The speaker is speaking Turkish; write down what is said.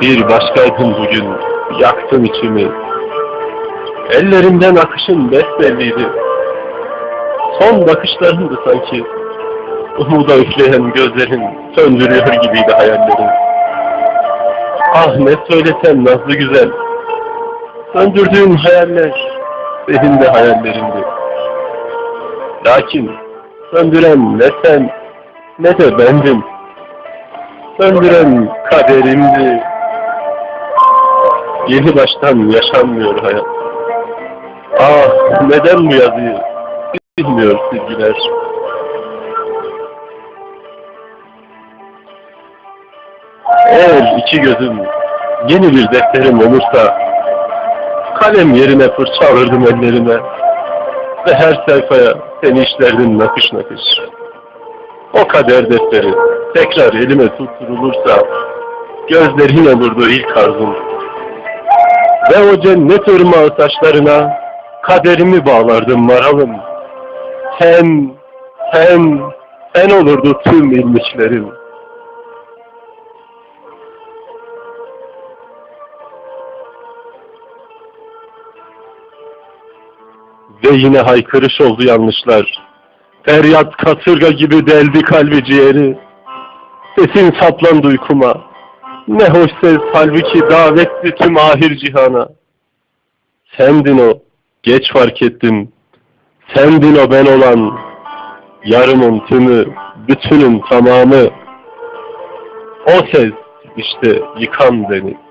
Bir başkaydın bugün, yaktın içimi. Ellerinden akışın besbelliydi. Son bakışlarındı sanki. Umuda üfleyen gözlerin söndürüyor gibiydi hayallerin. Ah ne söylesem nazlı güzel. Söndürdüğün hayaller senin de hayallerindi. Lakin söndüren ne sen ne de bendim. Söndüren kaderimdi. Yeni baştan yaşanmıyor hayat. Ah neden bu yazıyı bilmiyor sevgiler. Eğer iki gözüm yeni bir defterim olursa kalem yerine fırça alırdım ellerime ve her sayfaya seni işlerdim nakış nakış. O kader defteri tekrar elime tutturulursa gözlerin olurdu ilk arzum. Ve o cennet ırmağı saçlarına kaderimi bağlardım maralım. Sen, sen, sen olurdu tüm ilmişlerim. Ve yine haykırış oldu yanlışlar. Feryat kasırga gibi deldi kalbi ciğeri. Sesin saplandı uykuma. Ne hoş ses halbuki davetli tüm ahir cihana. Sendin o, geç fark ettim. Sendin o ben olan. Yarımın tümü, bütünün tamamı. O ses işte yıkan beni.